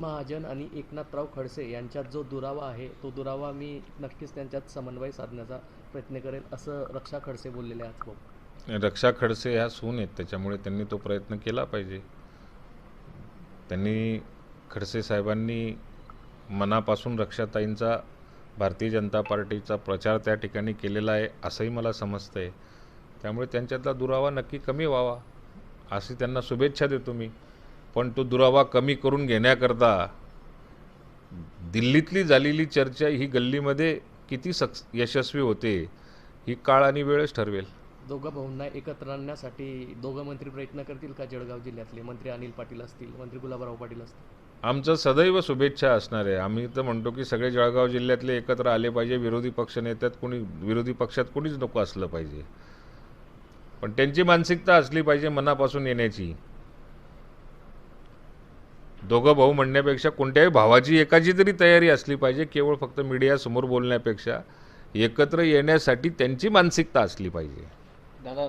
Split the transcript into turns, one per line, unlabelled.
महाजन आणि एकनाथराव खडसे यांच्यात जो दुरावा आहे तो दुरावा मी नक्कीच त्यांच्यात समन्वय साधण्याचा प्रयत्न करेल असं रक्षा खडसे बोललेले आहेत. भाऊ
रक्षा खडसे ह्या सून आहेत त्याच्यामुळे त्यांनी तो प्रयत्न केला पाहिजे. त्यांनी खडसे साहेबांनी मनापासून रक्षाताईंचा भारतीय जनता पार्टीचा प्रचार त्या ठिकाणी केलेला आहे असंही मला समजतं आहे त्यामुळे त्यांच्यातला दुरावा नक्की कमी व्हावा अशी त्यांना शुभेच्छा देतो मी. पण तो दुरावा कमी करून घेण्याकरता दिल्लीतली झालेली चर्चा ही गल्लीमध्ये किती सक्स यशस्वी होते ही काळ आणि वेळच ठरवेल.
दोघं भाऊंना एकत्र आणण्यासाठी दोघं मंत्री प्रयत्न करतील का जळगाव जिल्ह्यातले? मंत्री अनिल पाटील असतील मंत्री गुलाबराव पाटील असतील?
आमचं सदैव शुभेच्छा असणार आहे. आम्ही तर म्हणतो की सगळे जळगाव जिल्ह्यातले एकत्र आले पाहिजे विरोधी पक्ष नेत्यात कोणी विरोधी पक्षात कोणीच नको असलं पाहिजे. पण त्यांची मानसिकता असली पाहिजे मनापासून येण्याची. दोघं भाऊ म्हणण्यापेक्षा कोणत्याही भावाची एकाची तरी तयारी असली पाहिजे केवळ फक्त मीडियासमोर बोलण्यापेक्षा एकत्र येण्यासाठी त्यांची मानसिकता असली पाहिजे.
दादा